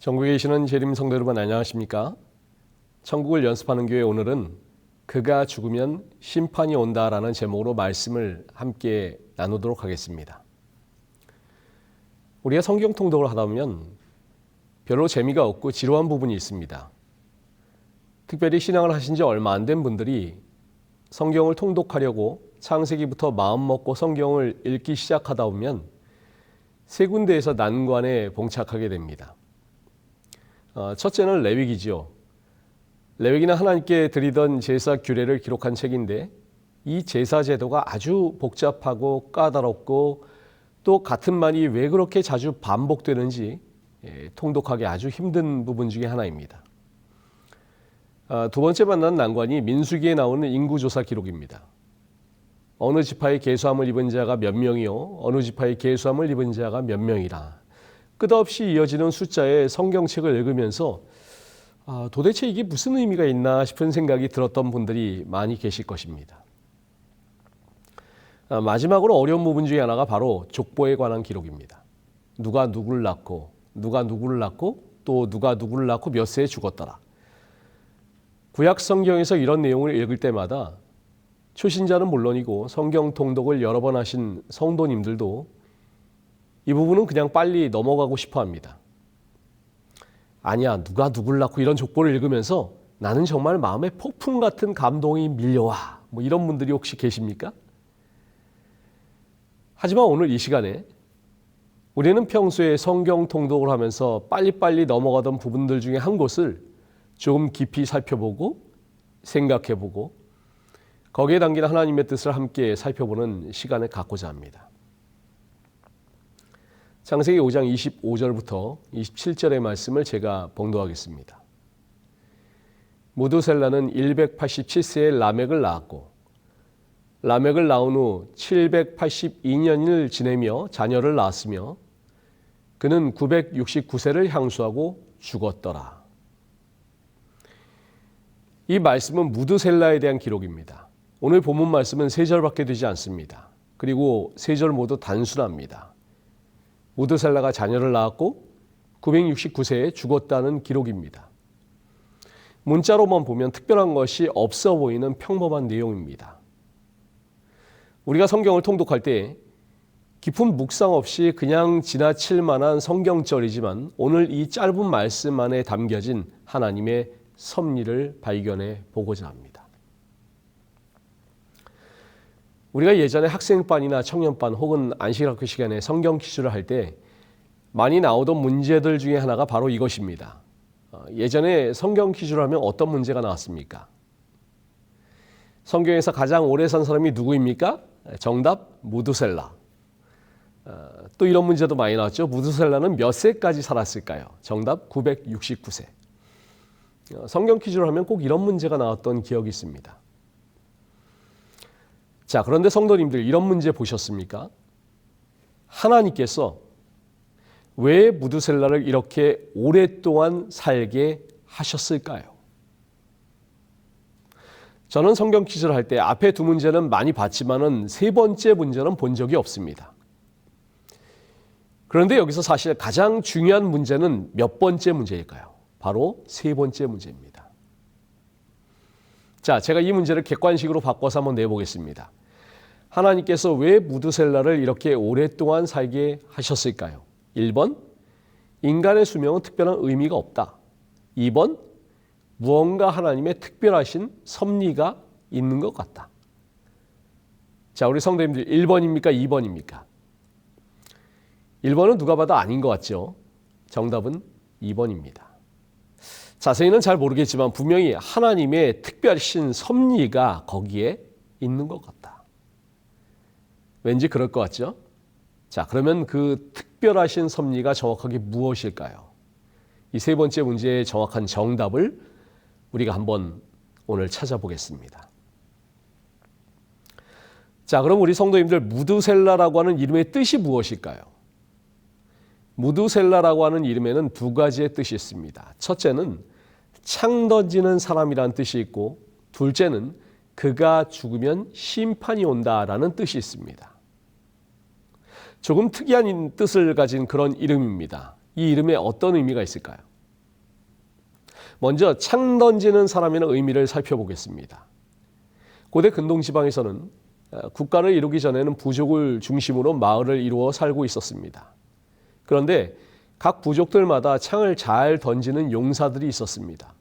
전국에 계시는 재림 성도 여러분 안녕하십니까? 천국을 연습하는 교회 오늘은 그가 죽으면 심판이 온다라는 제목으로 말씀을 함께 나누도록 하겠습니다. 우리가 성경 통독을 하다 보면 별로 재미가 없고 지루한 부분이 있습니다. 특별히 신앙을 하신 지 얼마 안 된 분들이 성경을 통독하려고 창세기부터 마음 먹고 성경을 읽기 시작하다 보면 세 군데에서 난관에 봉착하게 됩니다. 어, 첫째는 레위기지요. 레위기는 하나님께 드리던 제사 규례를 기록한 책인데 이 제사 제도가 아주 복잡하고 까다롭고 또 같은 말이 왜 그렇게 자주 반복되는지 예, 통독하기 아주 힘든 부분 중에 하나입니다. 아, 두 번째 만난 난관이 민수기에 나오는 인구조사 기록입니다. 어느 지파의 계수함을 입은 자가 몇 명이요, 어느 지파의 계수함을 입은 자가 몇 명이라. 끝없이 이어지는 숫자의 성경책을 읽으면서 아, 도대체 이게 무슨 의미가 있나 싶은 생각이 들었던 분들이 많이 계실 것입니다. 아, 마지막으로 어려운 부분 중에 하나가 바로 족보에 관한 기록입니다. 누가 누구를 낳고 누가 누구를 낳고 또 누가 누구를 낳고 몇 세에 죽었더라. 구약 성경에서 이런 내용을 읽을 때마다 초신자는 물론이고 성경 통독을 여러 번 하신 성도님들도 이 부분은 그냥 빨리 넘어가고 싶어 합니다. 아니야, 누가 누굴 낳고 이런 족보를 읽으면서 나는 정말 마음에 폭풍 같은 감동이 밀려와. 뭐 이런 분들이 혹시 계십니까? 하지만 오늘 이 시간에 우리는 평소에 성경 통독을 하면서 빨리빨리 넘어가던 부분들 중에 한 곳을 조금 깊이 살펴보고 생각해보고 거기에 담긴 하나님의 뜻을 함께 살펴보는 시간을 갖고자 합니다. 창세기 5장 25절부터 27절의 말씀을 제가 봉도하겠습니다. 무두셀라는 187세에 라멕을 낳았고 라멕을 낳은 후 782년을 지내며 자녀를 낳았으며 그는 969세를 향수하고 죽었더라. 이 말씀은 무드셀라에 대한 기록입니다. 오늘 본문 말씀은 세 절밖에 되지 않습니다. 그리고 세 절 모두 단순합니다. 무드셀라가 자녀를 낳았고 969세에 죽었다는 기록입니다. 문자로만 보면 특별한 것이 없어 보이는 평범한 내용입니다. 우리가 성경을 통독할 때 깊은 묵상 없이 그냥 지나칠 만한 성경절이지만 오늘 이 짧은 말씀 안에 담겨진 하나님의 섭리를 발견해 보고자 합니다. 우리가 예전에 학생반이나 청년반 혹은 안식학교 시간에 성경 퀴즈를 할 때 많이 나오던 문제들 중에 하나가 바로 이것입니다. 어, 예전에 성경 퀴즈를 하면 어떤 문제가 나왔습니까? 성경에서 가장 오래 산 사람이 누구입니까? 정답 무두셀라. 어, 또 이런 문제도 많이 나왔죠. 무두셀라는 몇 세까지 살았을까요? 정답 969세. 어, 성경 퀴즈를 하면 꼭 이런 문제가 나왔던 기억이 있습니다. 자, 그런데 성도님들 이런 문제 보셨습니까? 하나님께서 왜 무두셀라를 이렇게 오랫동안 살게 하셨을까요? 저는 성경 퀴즈를 할 때 앞에 두 문제는 많이 봤지만은 세 번째 문제는 본 적이 없습니다. 그런데 여기서 사실 가장 중요한 문제는 몇 번째 문제일까요? 바로 세 번째 문제입니다. 자, 제가 이 문제를 객관식으로 바꿔서 한번 내보겠습니다. 하나님께서 왜 무드셀라를 이렇게 오랫동안 살게 하셨을까요? 1번, 인간의 수명은 특별한 의미가 없다. 2번, 무언가 하나님의 특별하신 섭리가 있는 것 같다. 자, 우리 성도님들 1번입니까? 2번입니까? 1번은 누가 봐도 아닌 것 같죠? 정답은 2번입니다. 자세히는 잘 모르겠지만 분명히 하나님의 특별하신 섭리가 거기에 있는 것 같다. 왠지 그럴 것 같죠? 자, 그러면 그 특별하신 섭리가 정확하게 무엇일까요? 이 세 번째 문제의 정확한 정답을 우리가 한번 오늘 찾아보겠습니다. 자, 그럼 우리 성도님들 무드셀라라고 하는 이름의 뜻이 무엇일까요? 무드셀라라고 하는 이름에는 두 가지의 뜻이 있습니다. 첫째는 창 던지는 사람이라는 뜻이 있고 둘째는 그가 죽으면 심판이 온다라는 뜻이 있습니다. 조금 특이한 뜻을 가진 그런 이름입니다. 이 이름에 어떤 의미가 있을까요? 먼저 창 던지는 사람이라는 의미를 살펴보겠습니다. 고대 근동 지방에서는 어, 국가를 이루기 전에는 부족을 중심으로 마을을 이루어 살고 있었습니다. 그런데 각 부족들마다 창을 잘 던지는 용사들이 있었습니다.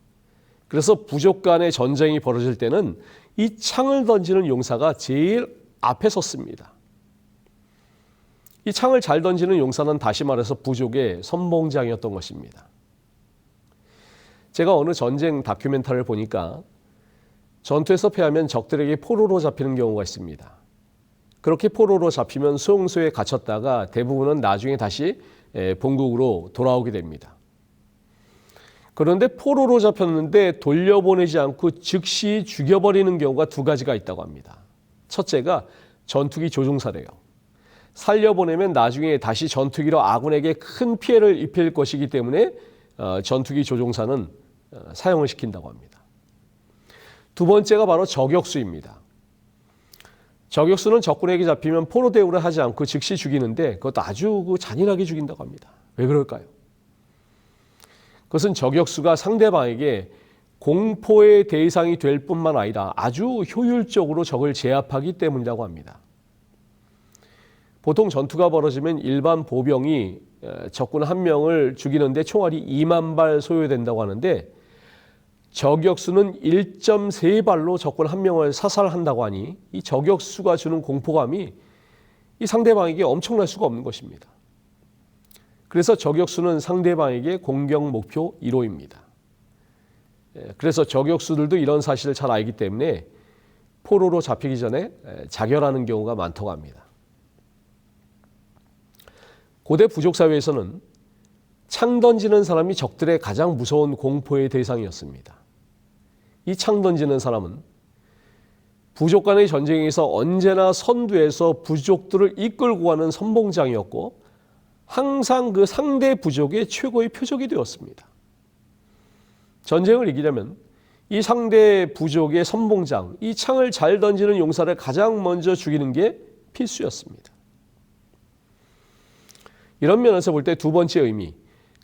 그래서 부족 간의 전쟁이 벌어질 때는 이 창을 던지는 용사가 제일 앞에 섰습니다. 이 창을 잘 던지는 용사는 다시 말해서 부족의 선봉장이었던 것입니다. 제가 어느 전쟁 다큐멘터리를 보니까 전투에서 패하면 적들에게 포로로 잡히는 경우가 있습니다. 그렇게 포로로 잡히면 수용소에 갇혔다가 대부분은 나중에 다시 본국으로 돌아오게 됩니다. 그런데 포로로 잡혔는데 돌려보내지 않고 즉시 죽여버리는 경우가 두 가지가 있다고 합니다. 첫째가 전투기 조종사래요. 살려보내면 나중에 다시 전투기로 아군에게 큰 피해를 입힐 것이기 때문에 어, 전투기 조종사는 어, 사용을 시킨다고 합니다. 두 번째가 바로 저격수입니다. 저격수는 적군에게 잡히면 포로 대우를 하지 않고 즉시 죽이는데 그것도 아주 그 잔인하게 죽인다고 합니다. 왜 그럴까요? 그것은 저격수가 상대방에게 공포의 대상이 될 뿐만 아니라 아주 효율적으로 적을 제압하기 때문이라고 합니다. 보통 전투가 벌어지면 일반 보병이 적군 한 명을 죽이는데 총알이 2만 발 소요된다고 하는데 저격수는 1.3발로 적군 한 명을 사살한다고 하니 이 저격수가 주는 공포감이 이 상대방에게 엄청날 수가 없는 것입니다. 그래서 저격수는 상대방에게 공격 목표 1호입니다. 그래서 저격수들도 이런 사실을 잘 알기 때문에 포로로 잡히기 전에 자결하는 경우가 많다고 합니다. 고대 부족 사회에서는 창 던지는 사람이 적들의 가장 무서운 공포의 대상이었습니다. 이 창 던지는 사람은 부족 간의 전쟁에서 언제나 선두에서 부족들을 이끌고 가는 선봉장이었고 항상 그 상대 부족의 최고의 표적이 되었습니다. 전쟁을 이기려면 이 상대 부족의 선봉장, 이 창을 잘 던지는 용사를 가장 먼저 죽이는 게 필수였습니다. 이런 면에서 볼 때 두 번째 의미,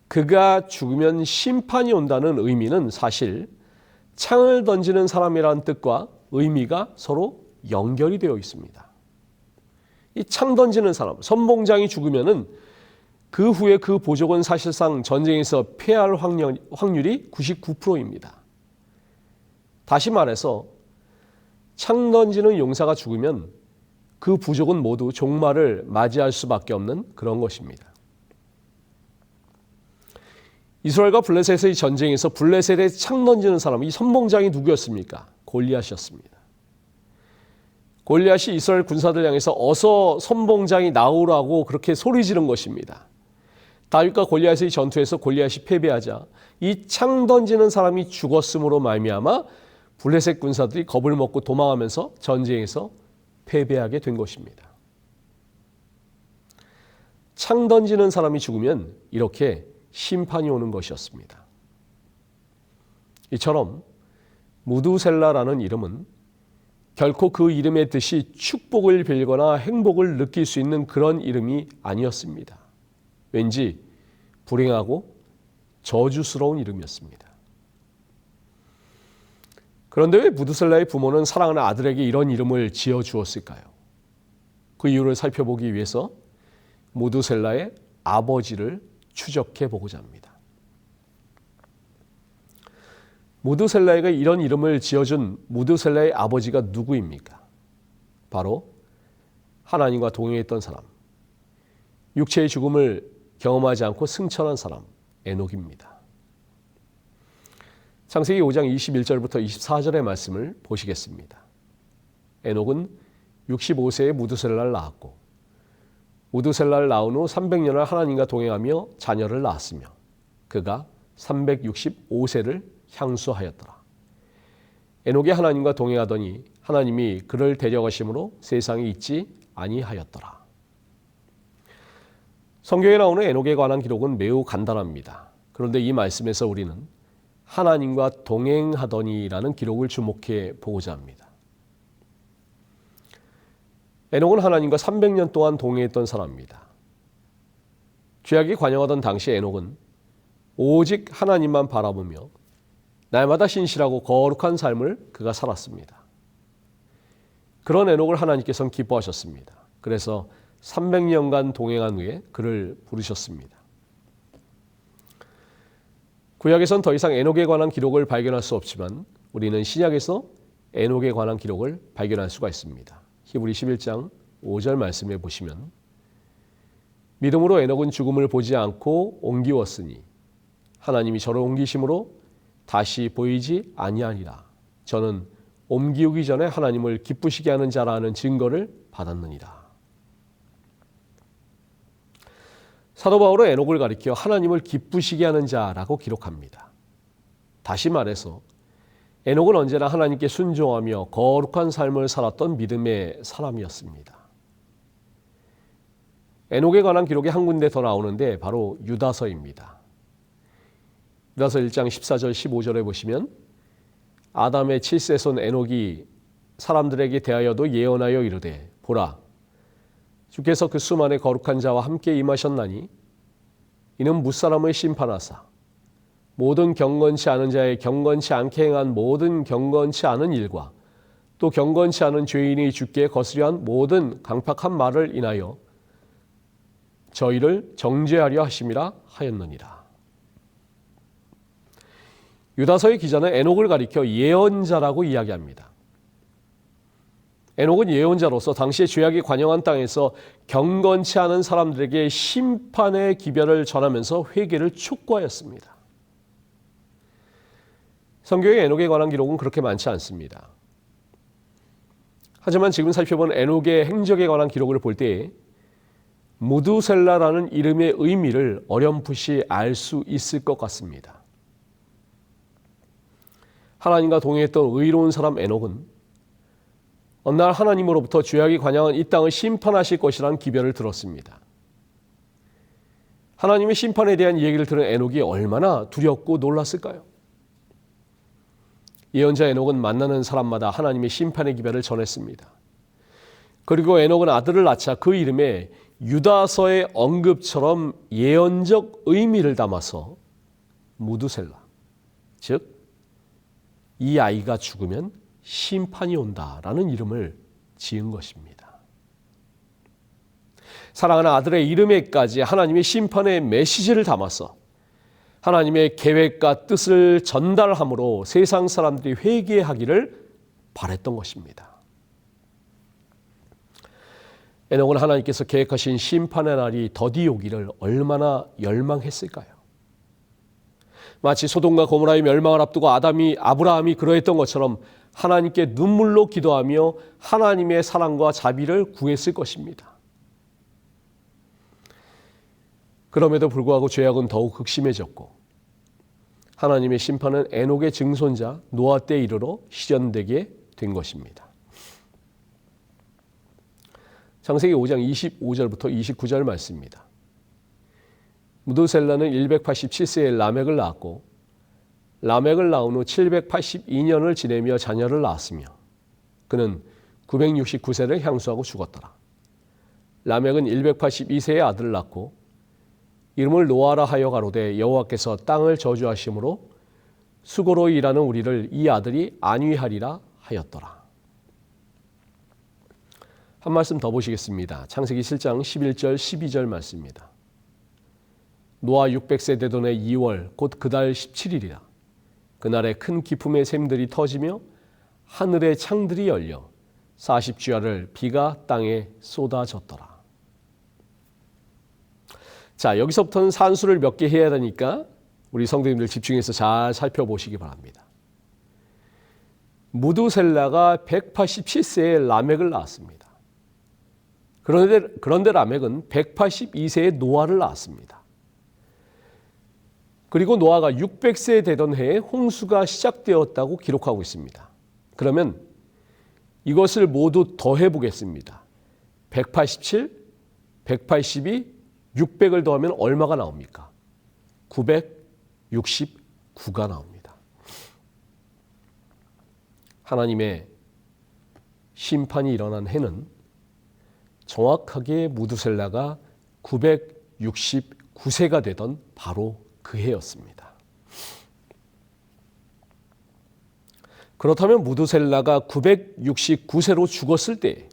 그가 죽으면 심판이 온다는 의미는 사실 창을 던지는 사람이라는 뜻과 의미가 서로 연결이 되어 있습니다. 이 창 던지는 사람, 선봉장이 죽으면은 그 후에 그 보족은 사실상 전쟁에서 패할 확률, 확률이 99%입니다. 다시 말해서 창 던지는 용사가 죽으면 그 부족은 모두 종말을 맞이할 수밖에 없는 그런 것입니다. 이스라엘과 블레셋의 전쟁에서 블레셋에 창 던지는 사람, 이 선봉장이 누구였습니까? 골리앗이었습니다. 골리앗이 이스라엘 군사들 향해서 어서 선봉장이 나오라고 그렇게 소리 지른 것입니다. 다윗과 골리앗의 전투에서 골리앗이 패배하자 이 창 던지는 사람이 죽었음으로 말미암아 블레셋 군사들이 겁을 먹고 도망하면서 전쟁에서 패배하게 된 것입니다. 창 던지는 사람이 죽으면 이렇게 심판이 오는 것이었습니다. 이처럼 무두셀라라는 이름은 결코 그 이름의 뜻이 축복을 빌거나 행복을 느낄 수 있는 그런 이름이 아니었습니다. 왠지 불행하고 저주스러운 이름이었습니다. 그런데 왜 무드셀라의 부모는 사랑하는 아들에게 이런 이름을 지어 주었을까요? 그 이유를 살펴보기 위해서 무드셀라의 아버지를 추적해 보고자 합니다. 무드셀라에게 이런 이름을 지어준 무드셀라의 아버지가 누구입니까? 바로 하나님과 동행했던 사람, 육체의 죽음을 경험하지 않고 승천한 사람 에녹입니다. 창세기 5장 21절부터 24절의 말씀을 보시겠습니다. 에녹은 65세에 무드셀라를 낳았고 무드셀라를 낳은 후 300년을 하나님과 동행하며 자녀를 낳았으며 그가 365세를 향수하였더라. 에녹이 하나님과 동행하더니 하나님이 그를 데려가심으로 세상에 있지 아니하였더라. 성경에 나오는 에녹에 관한 기록은 매우 간단합니다. 그런데 이 말씀에서 우리는 하나님과 동행하더니라는 기록을 주목해 보고자 합니다. 에녹은 하나님과 300년 동안 동행했던 사람입니다. 죄악이 관영하던 당시 에녹은 오직 하나님만 바라보며 날마다 신실하고 거룩한 삶을 그가 살았습니다. 그런 에녹을 하나님께서는 기뻐하셨습니다. 그래서 300년간 동행한 후에 그를 부르셨습니다. 구약에선 더 이상 에녹에 관한 기록을 발견할 수 없지만 우리는 신약에서 에녹에 관한 기록을 발견할 수가 있습니다. 히브리 11장 5절 말씀에 보시면 믿음으로 에녹은 죽음을 보지 않고 옮기웠으니 하나님이 저를 옮기심으로 다시 보이지 아니하니라. 저는 옮기우기 전에 하나님을 기쁘시게 하는 자라는 증거를 받았느니라. 사도 바울은 에녹을 가리켜 하나님을 기쁘시게 하는 자라고 기록합니다. 다시 말해서 에녹은 언제나 하나님께 순종하며 거룩한 삶을 살았던 믿음의 사람이었습니다. 에녹에 관한 기록이 한 군데 더 나오는데 바로 유다서입니다. 유다서 1장 14절 15절에 보시면 아담의 칠세손 에녹이 사람들에게 대하여도 예언하여 이르되 보라 주께서 그 수만의 거룩한 자와 함께 임하셨나니 이는 무사람을 심판하사 모든 경건치 않은 자의 경건치 않게 행한 모든 경건치 않은 일과 또 경건치 않은 죄인이 주께 거스려한 모든 강팍한 말을 인하여 저희를 정죄하려 하심이라 하였느니라. 유다서의 기자는 에녹을 가리켜 예언자라고 이야기합니다. 에녹은 예언자로서 당시의 죄악이 관영한 땅에서 경건치 않은 사람들에게 심판의 기별을 전하면서 회개를 촉구하였습니다. 성경의 에녹에 관한 기록은 그렇게 많지 않습니다. 하지만 지금 살펴본 에녹의 행적에 관한 기록을 볼 때 무두셀라라는 이름의 의미를 어렴풋이 알 수 있을 것 같습니다. 하나님과 동행했던 의로운 사람 에녹은 어느 날 하나님으로부터 죄악이 관영한 이 땅을 심판하실 것이라는 기별을 들었습니다. 하나님의 심판에 대한 얘기를 들은 에녹이 얼마나 두렵고 놀랐을까요? 예언자 에녹은 만나는 사람마다 하나님의 심판의 기별을 전했습니다. 그리고 에녹은 아들을 낳자 그 이름에 유다서의 언급처럼 예언적 의미를 담아서 무두셀라, 즉 이 아이가 죽으면 심판이 온다라는 이름을 지은 것입니다. 사랑하는 아들의 이름에까지 하나님의 심판의 메시지를 담아서 하나님의 계획과 뜻을 전달함으로 세상 사람들이 회개하기를 바랬던 것입니다. 에녹은 하나님께서 계획하신 심판의 날이 더디 오기를 얼마나 열망했을까요? 마치 소돔과 고모라의 멸망을 앞두고 아담이 아브라함이 그러했던 것처럼 하나님께 눈물로 기도하며 하나님의 사랑과 자비를 구했을 것입니다. 그럼에도 불구하고 죄악은 더욱 극심해졌고 하나님의 심판은 에녹의 증손자 노아 때 이르러 실현되게 된 것입니다. 창세기 5장 25절부터 29절 말씀입니다. 무드셀라는 187세에 라멕을 낳았고 라멕을 낳은 후 782년을 지내며 자녀를 낳았으며 그는 969세를 향수하고 죽었더라. 라멕은 182세의 아들을 낳고 이름을 노아라 하여 가로되 여호와께서 땅을 저주하심으로 수고로 일하는 우리를 이 아들이 안위하리라 하였더라. 한 말씀 더 보시겠습니다. 창세기 7장 11절 12절 말씀입니다. 노아 600세 되던 해 2월 곧 그달 17일이라. 그날에 큰 기품의 샘들이 터지며 하늘의 창들이 열려 40주야를 비가 땅에 쏟아졌더라. 자, 여기서부터는 산수를 몇 개 해야 되니까 우리 성도님들 집중해서 잘 살펴보시기 바랍니다. 무두셀라가 187세에 라멕을 낳았습니다. 그런데, 그런데 라멕은 182세에 노아를 낳았습니다. 그리고 노아가 600세 되던 해에 홍수가 시작되었다고 기록하고 있습니다. 그러면 이것을 모두 더해 보겠습니다. 187, 182, 600을 더하면 얼마가 나옵니까? 969가 나옵니다. 하나님의 심판이 일어난 해는 정확하게 무두셀라가 969세가 되던 바로 그 해였습니다. 그렇다면 무드셀라가 969세로 죽었을 때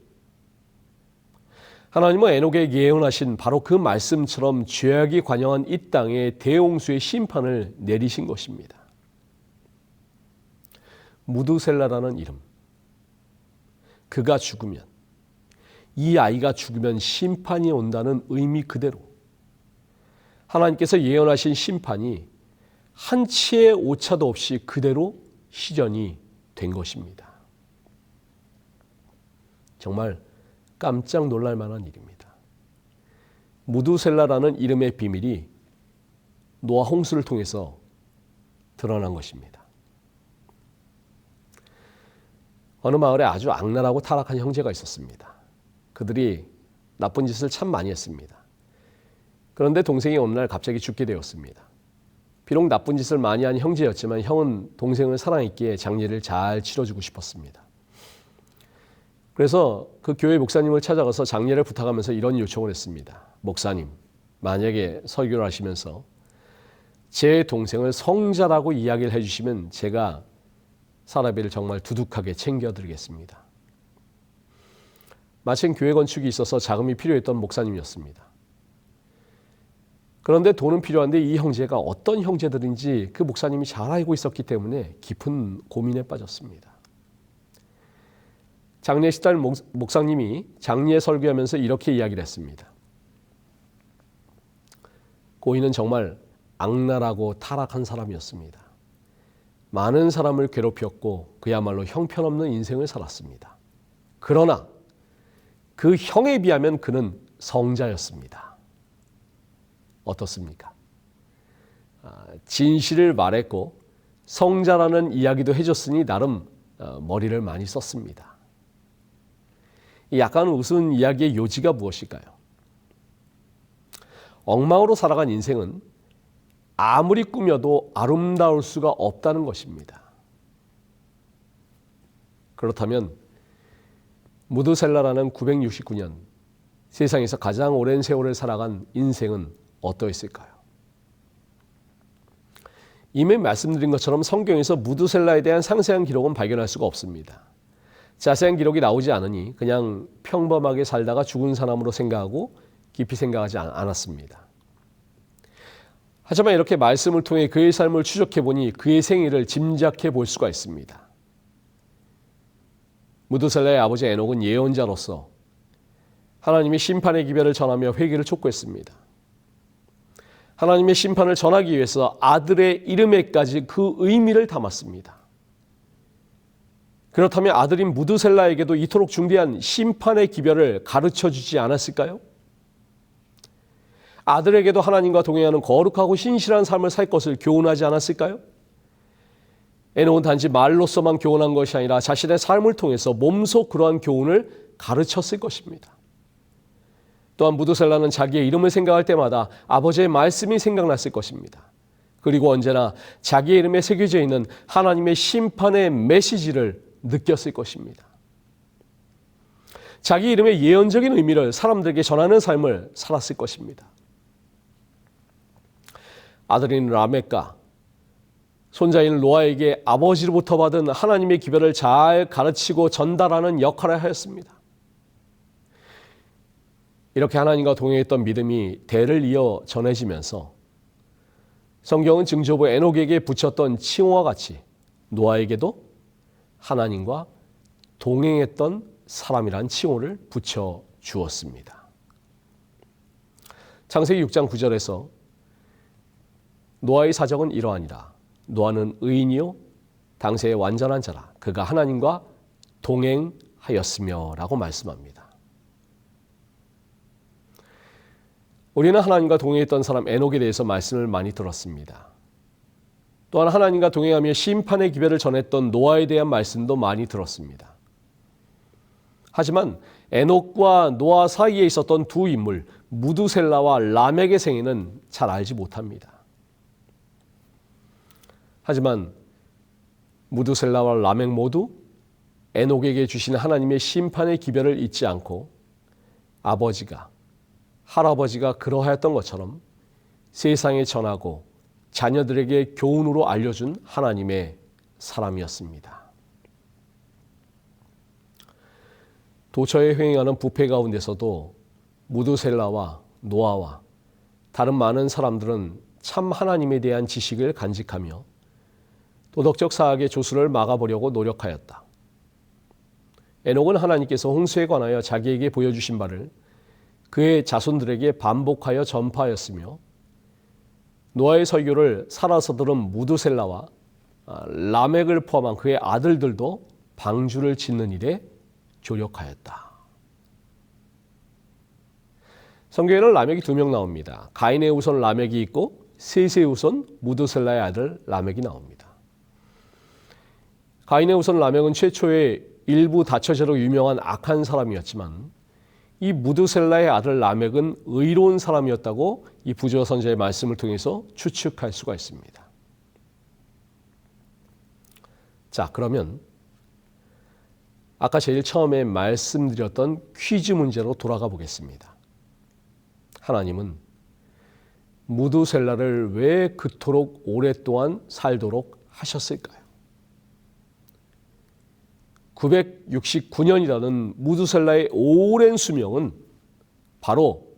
하나님은 에녹에 예언하신 바로 그 말씀처럼 죄악이 관영한 이 땅에 대홍수의 심판을 내리신 것입니다. 무드셀라라는 이름. 그가 죽으면 이 아이가 죽으면 심판이 온다는 의미 그대로 하나님께서 예언하신 심판이 한 치의 오차도 없이 그대로 시전이 된 것입니다. 정말 깜짝 놀랄 만한 일입니다. 무두셀라라는 이름의 비밀이 노아 홍수를 통해서 드러난 것입니다. 어느 마을에 아주 악랄하고 타락한 형제가 있었습니다. 그들이 나쁜 짓을 참 많이 했습니다. 그런데 동생이 어느 날 갑자기 죽게 되었습니다. 비록 나쁜 짓을 많이 한 형제였지만 형은 동생을 사랑했기에 장례를 잘 치러주고 싶었습니다. 그래서 그 교회 목사님을 찾아가서 장례를 부탁하면서 이런 요청을 했습니다. 목사님, 만약에 설교를 하시면서 제 동생을 성자라고 이야기를 해주시면 제가 사라비를 정말 두둑하게 챙겨드리겠습니다. 마침 교회 건축이 있어서 자금이 필요했던 목사님이었습니다. 그런데 돈은 필요한데 이 형제가 어떤 형제들인지 그 목사님이 잘 알고 있었기 때문에 깊은 고민에 빠졌습니다. 장례식달 목사님이 장례 설교하면서 이렇게 이야기를 했습니다. 고인은 정말 악랄하고 타락한 사람이었습니다. 많은 사람을 괴롭혔고 그야말로 형편없는 인생을 살았습니다. 그러나 그 형에 비하면 그는 성자였습니다. 어떻습니까? 아, 진실을 말했고 성자라는 이야기도 해줬으니 나름 어, 머리를 많이 썼습니다. 약간 우스운 이야기의 요지가 무엇일까요? 엉망으로 살아간 인생은 아무리 꾸며도 아름다울 수가 없다는 것입니다. 그렇다면 무드셀라라는 969년 세상에서 가장 오랜 세월을 살아간 인생은 어떠했을까요? 이미 말씀드린 것처럼 성경에서 무드셀라에 대한 상세한 기록은 발견할 수가 없습니다. 자세한 기록이 나오지 않으니 그냥 평범하게 살다가 죽은 사람으로 생각하고 깊이 생각하지 않았습니다. 하지만 이렇게 말씀을 통해 그의 삶을 추적해 보니 그의 생일을 짐작해 볼 수가 있습니다. 무드셀라의 아버지 에녹은 예언자로서 하나님의 심판의 기별을 전하며 회개를 촉구했습니다. 하나님의 심판을 전하기 위해서 아들의 이름에까지 그 의미를 담았습니다. 그렇다면 아들인 무드셀라에게도 이토록 중대한 심판의 기별을 가르쳐 주지 않았을까요? 아들에게도 하나님과 동행하는 거룩하고 신실한 삶을 살 것을 교훈하지 않았을까요? 에녹은 단지 말로서만 교훈한 것이 아니라 자신의 삶을 통해서 몸소 그러한 교훈을 가르쳤을 것입니다. 또한 무드셀라는 자기의 이름을 생각할 때마다 아버지의 말씀이 생각났을 것입니다. 그리고 언제나 자기의 이름에 새겨져 있는 하나님의 심판의 메시지를 느꼈을 것입니다. 자기 이름의 예언적인 의미를 사람들에게 전하는 삶을 살았을 것입니다. 아들인 라멕과 손자인 로아에게 아버지로부터 받은 하나님의 기별을 잘 가르치고 전달하는 역할을 하였습니다. 이렇게 하나님과 동행했던 믿음이 대를 이어 전해지면서 성경은 증조부 에녹에게 붙였던 칭호와 같이 노아에게도 하나님과 동행했던 사람이란 칭호를 붙여 주었습니다. 창세기 6장 9절에서 노아의 사정은 이러하니라. 노아는 의인이요 당세의 완전한 자라 그가 하나님과 동행하였으며라고 말씀합니다. 우리는 하나님과 동행했던 사람 에녹에 대해서 말씀을 많이 들었습니다. 또한 하나님과 동행하며 심판의 기별을 전했던 노아에 대한 말씀도 많이 들었습니다. 하지만 에녹과 노아 사이에 있었던 두 인물 무두셀라와 라멕의 생애는 잘 알지 못합니다. 하지만 무드셀라와 라멕 모두 에녹에게 주신 하나님의 심판의 기별을 잊지 않고 아버지가 할아버지가 그러하였던 것처럼 세상에 전하고 자녀들에게 교훈으로 알려준 하나님의 사람이었습니다. 도처에 횡행하는 부패 가운데서도 무두셀라와 노아와 다른 많은 사람들은 참 하나님에 대한 지식을 간직하며 도덕적 사악의 조수를 막아보려고 노력하였다. 에녹은 하나님께서 홍수에 관하여 자기에게 보여주신 바를 그의 자손들에게 반복하여 전파하였으며 노아의 설교를 살아서 들은 무드셀라와 아, 라멕을 포함한 그의 아들들도 방주를 짓는 일에 조력하였다. 성경에는 라멕이 두 명 나옵니다. 가인의 우선 라멕이 있고 셋의 우선 무드셀라의 아들 라멕이 나옵니다. 가인의 우선 라멕은 최초의 일부 다처제로 유명한 악한 사람이었지만 이 무드셀라의 아들 라멕은 의로운 사람이었다고 이 부조 선자의 말씀을 통해서 추측할 수가 있습니다. 자, 그러면 아까 제일 처음에 말씀드렸던 퀴즈 문제로 돌아가 보겠습니다. 하나님은 무드셀라를 왜 그토록 오랫동안 살도록 하셨을까요? 969년이라는 무드셀라의 오랜 수명은 바로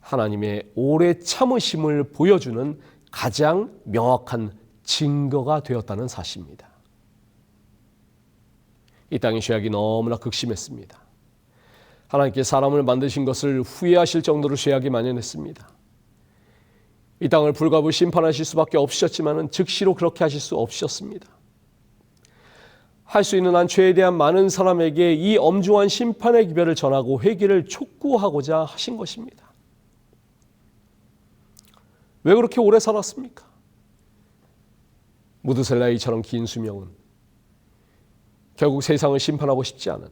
하나님의 오래 참으심을 보여주는 가장 명확한 증거가 되었다는 사실입니다. 이 땅의 죄악이 너무나 극심했습니다. 하나님께 사람을 만드신 것을 후회하실 정도로 죄악이 만연했습니다. 이 땅을 불가불 심판하실 수밖에 없으셨지만 즉시로 그렇게 하실 수 없으셨습니다. 할 수 있는 한 죄에 대한 많은 사람에게 이 엄중한 심판의 기별을 전하고 회개를 촉구하고자 하신 것입니다. 왜 그렇게 오래 살았습니까? 무드셀라이처럼 긴 수명은 결국 세상을 심판하고 싶지 않은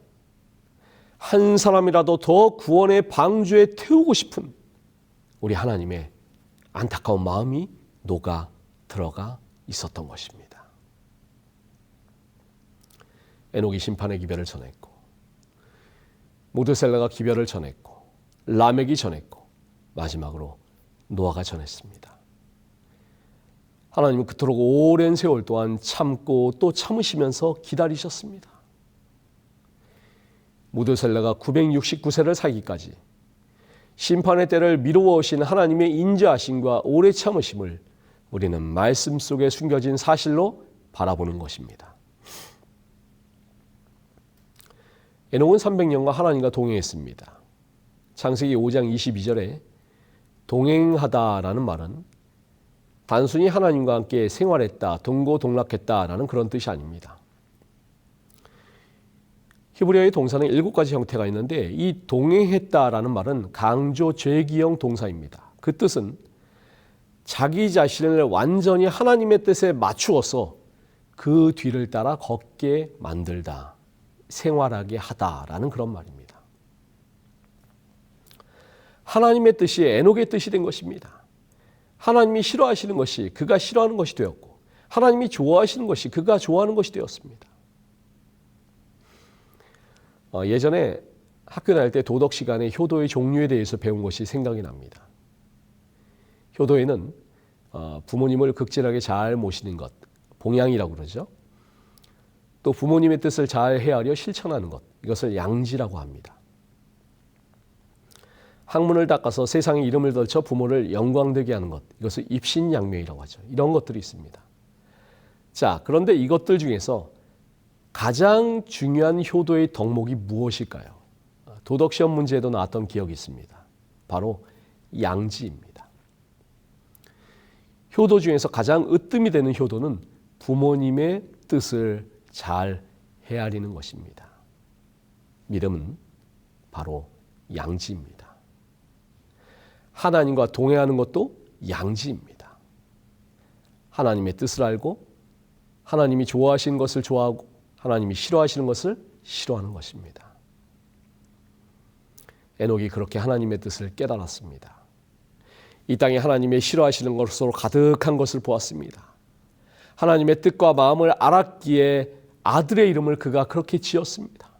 한 사람이라도 더 구원의 방주에 태우고 싶은 우리 하나님의 안타까운 마음이 녹아 들어가 있었던 것입니다. 에녹이 심판의 기별을 전했고 모드셀라가 기별을 전했고 라멕이 전했고 마지막으로 노아가 전했습니다. 하나님은 그토록 오랜 세월 동안 참고 또 참으시면서 기다리셨습니다. 무드셀라가 969세를 살기까지 심판의 때를 미루어 오신 하나님의 인자하심과 오래 참으심을 우리는 말씀 속에 숨겨진 사실로 바라보는 것입니다. 에녹은 300년과 하나님과 동행했습니다. 창세기 5장 22절에 동행하다라는 말은 단순히 하나님과 함께 생활했다, 동고동락했다라는 그런 뜻이 아닙니다. 히브리어의 동사는 일곱 가지 형태가 있는데 이 동행했다라는 말은 강조 죄기형 동사입니다. 그 뜻은 자기 자신을 완전히 하나님의 뜻에 맞추어서 그 뒤를 따라 걷게 만들다, 생활하게 하다라는 그런 말입니다. 하나님의 뜻이 에녹의 뜻이 된 것입니다. 하나님이 싫어하시는 것이 그가 싫어하는 것이 되었고 하나님이 좋아하시는 것이 그가 좋아하는 것이 되었습니다. 어, 예전에 학교 다닐 때 도덕 시간에 효도의 종류에 대해서 배운 것이 생각이 납니다. 효도에는 어, 부모님을 극진하게 잘 모시는 것, 봉양이라고 그러죠. 또 부모님의 뜻을 잘 헤아려 실천하는 것, 이것을 양지라고 합니다. 학문을 닦아서 세상에 이름을 걸쳐 부모를 영광되게 하는 것, 이것을 입신양명이라고 하죠. 이런 것들이 있습니다. 자, 그런데 이것들 중에서 가장 중요한 효도의 덕목이 무엇일까요? 도덕 시험 문제에도 나왔던 기억이 있습니다. 바로 양지입니다. 효도 중에서 가장 으뜸이 되는 효도는 부모님의 뜻을 잘 헤아리는 것입니다. 믿음은 바로 양지입니다. 하나님과 동행하는 것도 양지입니다. 하나님의 뜻을 알고 하나님이 좋아하시는 것을 좋아하고 하나님이 싫어하시는 것을 싫어하는 것입니다. 에녹이 그렇게 하나님의 뜻을 깨달았습니다. 이 땅에 하나님의 싫어하시는 것으로 가득한 것을 보았습니다. 하나님의 뜻과 마음을 알았기에 아들의 이름을 그가 그렇게 지었습니다.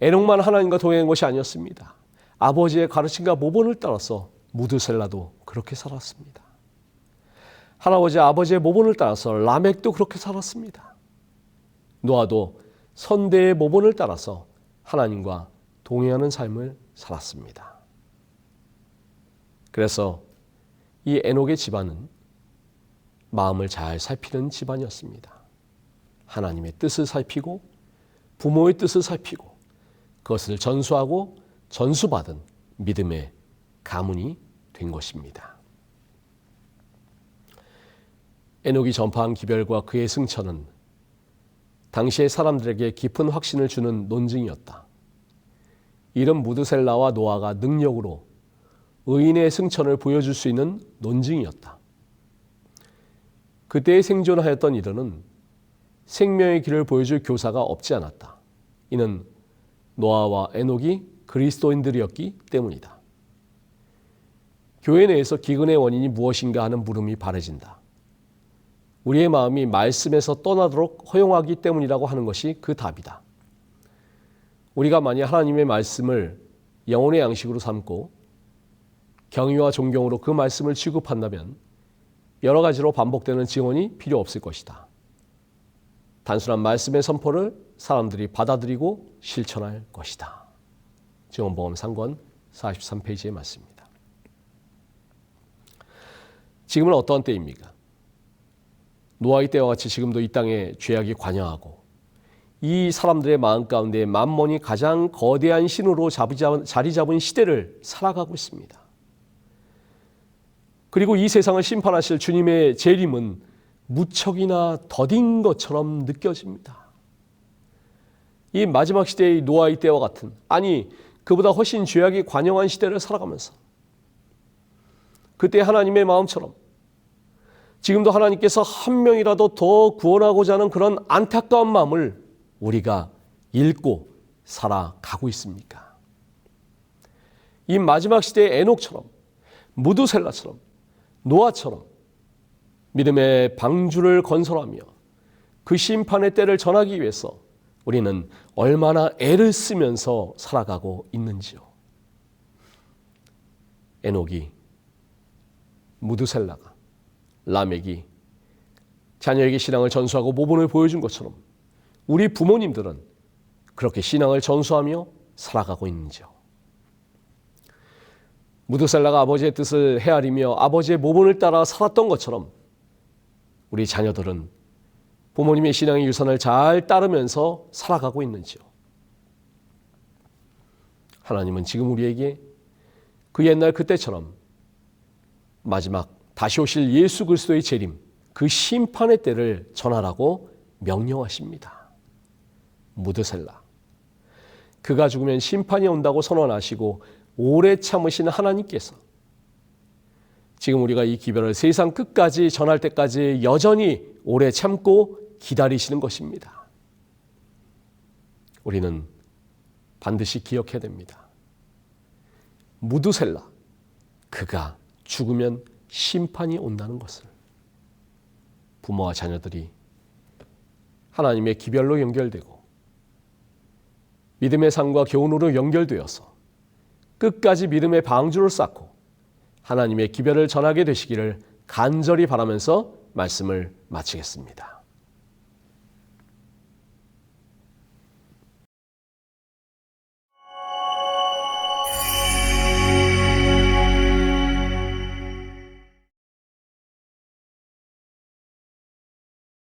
에녹만 하나님과 동행한 것이 아니었습니다. 아버지의 가르침과 모본을 따라서 무드셀라도 그렇게 살았습니다. 할아버지 아버지의 모본을 따라서 라멕도 그렇게 살았습니다. 노아도 선대의 모본을 따라서 하나님과 동행하는 삶을 살았습니다. 그래서 이 에녹의 집안은 마음을 잘 살피는 집안이었습니다. 하나님의 뜻을 살피고 부모의 뜻을 살피고 그것을 전수하고 전수받은 믿음의 가문이 된 것입니다. 에녹이 전파한 기별과 그의 승천은 당시의 사람들에게 깊은 확신을 주는 논증이었다. 이런 무드셀라와 노아가 능력으로 의인의 승천을 보여줄 수 있는 논증이었다. 그때에 생존하였던 이들은 생명의 길을 보여줄 교사가 없지 않았다. 이는 노아와 에녹이 그리스도인들이었기 때문이다. 교회 내에서 기근의 원인이 무엇인가 하는 물음이 바래진다. 우리의 마음이 말씀에서 떠나도록 허용하기 때문이라고 하는 것이 그 답이다. 우리가 만약 하나님의 말씀을 영혼의 양식으로 삼고 경의와 존경으로 그 말씀을 취급한다면 여러 가지로 반복되는 증언이 필요 없을 것이다. 단순한 말씀의 선포를 사람들이 받아들이고 실천할 것이다. 증언보험 상권 43페이지의 말씀입니다. 지금은 어떠한 때입니까? 노아의 때와 같이 지금도 이 땅에 죄악이 관여하고 이 사람들의 마음 가운데 만몬이 가장 거대한 신으로 자리 잡은 시대를 살아가고 있습니다. 그리고 이 세상을 심판하실 주님의 재림은 무척이나 더딘 것처럼 느껴집니다. 이 마지막 시대의 노아의 때와 같은 아니 그보다 훨씬 죄악이 관영한 시대를 살아가면서 그때 하나님의 마음처럼 지금도 하나님께서 한 명이라도 더 구원하고자 하는 그런 안타까운 마음을 우리가 읽고 살아가고 있습니까? 이 마지막 시대의 에녹처럼 무두셀라처럼 노아처럼 믿음의 방주를 건설하며 그 심판의 때를 전하기 위해서 우리는 얼마나 애를 쓰면서 살아가고 있는지요. 에녹이 무드셀라가 라멕이 자녀에게 신앙을 전수하고 모본을 보여준 것처럼 우리 부모님들은 그렇게 신앙을 전수하며 살아가고 있는지요. 무드셀라가 아버지의 뜻을 헤아리며 아버지의 모본을 따라 살았던 것처럼 우리 자녀들은 부모님의 신앙의 유산을 잘 따르면서 살아가고 있는지요. 하나님은 지금 우리에게 그 옛날 그때처럼 마지막 다시 오실 예수 그리스도의 재림, 그 심판의 때를 전하라고 명령하십니다. 무드셀라. 그가 죽으면 심판이 온다고 선언하시고 오래 참으신 하나님께서 지금 우리가 이 기별을 세상 끝까지 전할 때까지 여전히 오래 참고 기다리시는 것입니다. 우리는 반드시 기억해야 됩니다. 무두셀라, 그가 죽으면 심판이 온다는 것을 부모와 자녀들이 하나님의 기별로 연결되고 믿음의 삶과 교훈으로 연결되어서 끝까지 믿음의 방주를 쌓고 하나님의 기별을 전하게 되시기를 간절히 바라면서 말씀을 마치겠습니다.